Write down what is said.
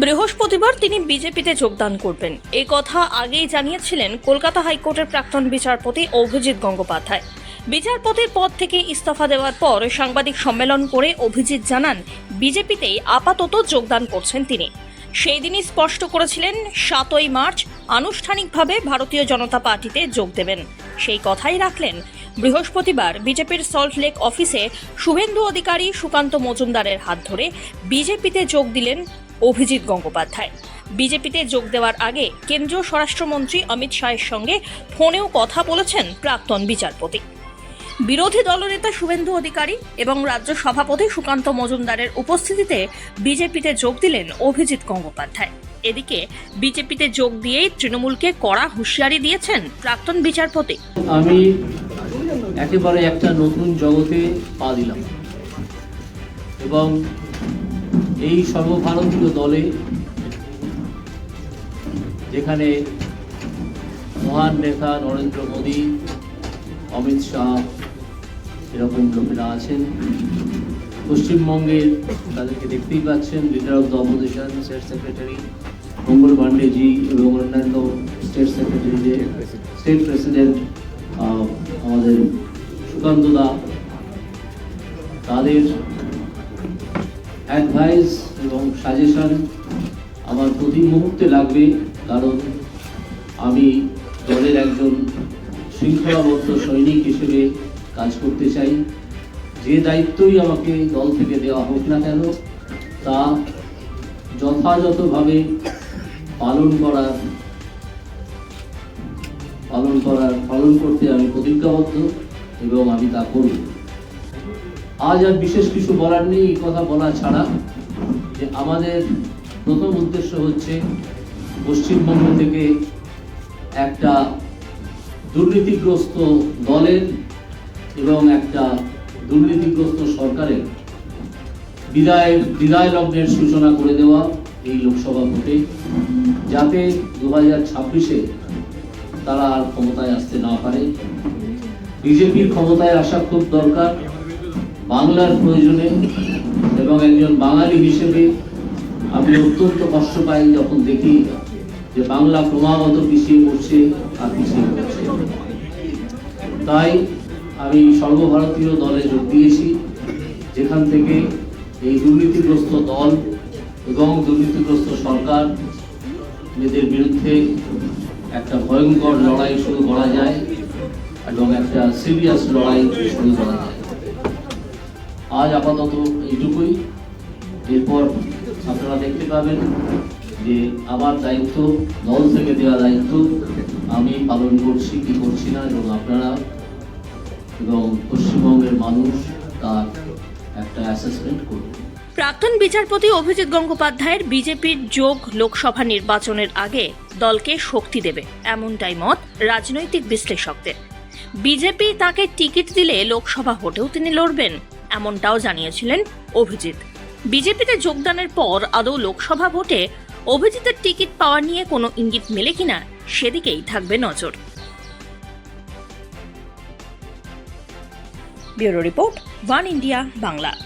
বৃহস্পতিবার তিনি বিজেপিতে যোগদান করবেন। এই কথা আগেই জানিয়েছিলেন কলকাতা হাইকোর্টের প্রাক্তন বিচারপতি অভিজিৎ গঙ্গোপাধ্যায়। বিচারপতির পদ থেকে ইস্তফা দেওয়ার পর সাংবাদিক সম্মেলন করে অভিজিৎ জানান, বিজেপিতেই আপাতত যোগদান করছেন তিনি। সেই দিনই স্পষ্ট করেছিলেন, সাতই মার্চ আনুষ্ঠানিকভাবে ভারতীয় জনতা পার্টিতে যোগ দেবেন। সেই কথাই রাখলেন, বৃহস্পতিবার বিজেপির সল্ট লেক অফিসে শুভেন্দু অধিকারী সুকান্ত মজুমদারের হাত ধরে বিজেপিতে যোগ দিলেন অভিজিৎ গঙ্গোপাধ্যায়। বিজেপিতে যোগ দেওয়ার আগে কেন্দ্রীয় স্বরাষ্ট্রমন্ত্রী অমিত শাহের সঙ্গে ফোনেও কথা বলেছেন প্রাক্তন বিচারপতি। বিরোধী দলনেতা শুভেন্দু অধিকারী এবং রাজ্য সভাপতি সুকান্ত মজুমদারের উপস্থিতিতে বিজেপিতে যোগ দিলেন অভিজিৎ গঙ্গোপাধ্যায়। এদিকে বিজেপিতে যোগ দিয়েই তৃণমূলকে কড়া হুঁশিয়ারি দিয়েছেন প্রাক্তন বিচারপতি। আমি একেবারে একটা নতুন জগতে পা দিলাম। এবং এই সর্বভারতীয় দলে যেখানে মহান নেতা নরেন্দ্র মোদী, অমিত শাহ এরকম লোকেরা আছেন। পশ্চিমবঙ্গের তাদেরকে দেখতেই পাচ্ছেন leader of the opposition state secretary Mangal পাণ্ডেজি এবং অন্যান্য স্টেট সেক্রেটারি যে স্টেট প্রেসিডেন্ট আমাদের সুকান্ত দা তাদের অ্যাডভাইস এবং সাজেশন আমার প্রতি মুহূর্তে লাগবে, কারণ আমি দলের একজন শৃঙ্খলাবদ্ধ সৈনিক হিসেবে কাজ করতে চাই। যে দায়িত্বই আমাকে দল থেকে দেওয়া হোক না কেন, তা যথাযথভাবে পালন করার পালন করার, পালন করতে আমি প্রতিজ্ঞাবদ্ধ এবং আমি তা করব। আজ আর বিশেষ কিছু বলার নেই, এই কথা বলা ছাড়া। যে আমাদের প্রথম উদ্দেশ্য হচ্ছে পশ্চিমবঙ্গ থেকে একটা দুর্নীতিগ্রস্ত দলের এবং একটা দুর্নীতিগ্রস্ত সরকারের বিদায় বিদায় লগ্নের সূচনা করে দেওয়া এই লোকসভা ভোটে, যাতে দু হাজার ছাব্বিশে তারা আর ক্ষমতায় আসতে না পারে। বিজেপির ক্ষমতায় আসা খুব দরকার। বাংলার প্রয়োজনে এবং একজন বাঙালি হিসেবে আমি অত্যন্ত কষ্ট পাই যখন দেখি যে বাংলা ক্রমাগত পিছিয়ে পড়ছে আর পিছিয়ে পড়ছে। তাই আমি সর্বভারতীয় দলে যোগ দিয়েছি, যেখান থেকে এই দুর্নীতিগ্রস্ত দল এবং দুর্নীতিগ্রস্ত সরকার এদের বিরুদ্ধে একটা ভয়ঙ্কর লড়াই শুরু করা যায় এবং একটা সিরিয়াস লড়াই শুরু করা যায়। আজ আপাতত এইটুকুই। এরপর আপনারা দেখতে পাবেন যে আমার দায়িত্ব, দল থেকে দেওয়া দায়িত্ব, আমি পালন করছি কি করছি না, এবং আপনারা এবং পশ্চিমবঙ্গের মানুষ তার একটা অ্যাসেসমেন্ট করবে প্রাক্তন বিচারপতি অভিজিৎ গঙ্গোপাধ্যায়ের বিজেপির যোগ লোকসভা নির্বাচনের আগে দলকে শক্তি দেবে, এমনটাই মত রাজনৈতিক বিশ্লেষকদের। বিজেপি তাকে টিকিট দিলে লোকসভা ভোটেও তিনি লড়বেন। এমনটাও জানিয়েছিলেন অভিজিৎ। বিজেপিতে যোগদানের পর আদৌ লোকসভা ভোটে অভিজিতের টিকিট পাওয়া নিয়ে কোনো ইঙ্গিত মেলে কিনা সেদিকেই থাকবে নজর। Bureau report, one India, Bangla.